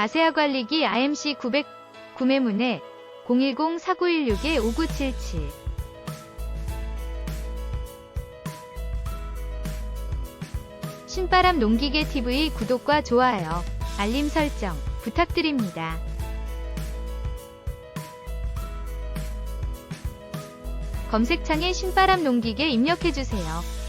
아세아 관리기 RMC 900 구매 문의 010-4916-5977 신바람 농기계 TV 구독과 좋아요, 알림 설정 부탁드립니다. 검색창에 신바람 농기계 입력해주세요.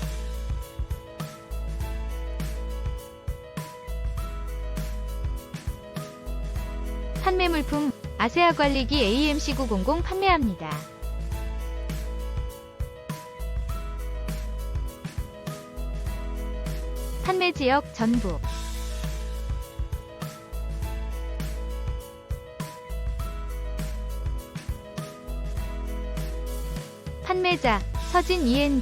판매 물품 아세아 관리기 AMC 900 판매합니다. 판매 지역 전부 판매자 서진 ENG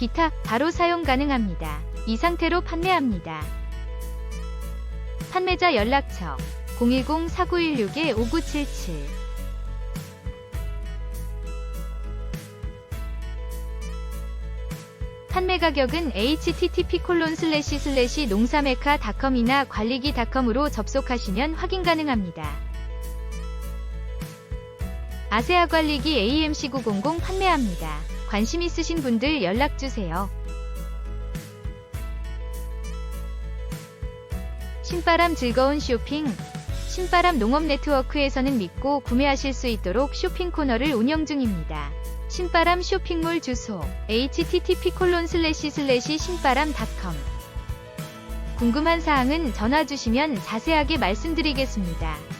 기타 바로 사용 가능합니다. 이 상태로 판매합니다. 판매자 연락처 010-4916-5977 판매 가격은 http 농사메카닷컴이나 관리기닷컴으로 접속하시면 확인 가능합니다. 아세아 관리기 AMC 900 판매합니다. 관심 있으신 분들 연락주세요. 신바람 즐거운 쇼핑 신바람 농업 네트워크에서는 믿고 구매하실 수 있도록 쇼핑 코너를 운영 중입니다. 신바람 쇼핑몰 주소 http 신바람닷컴 궁금한 사항은 전화 주시면 자세하게 말씀드리겠습니다.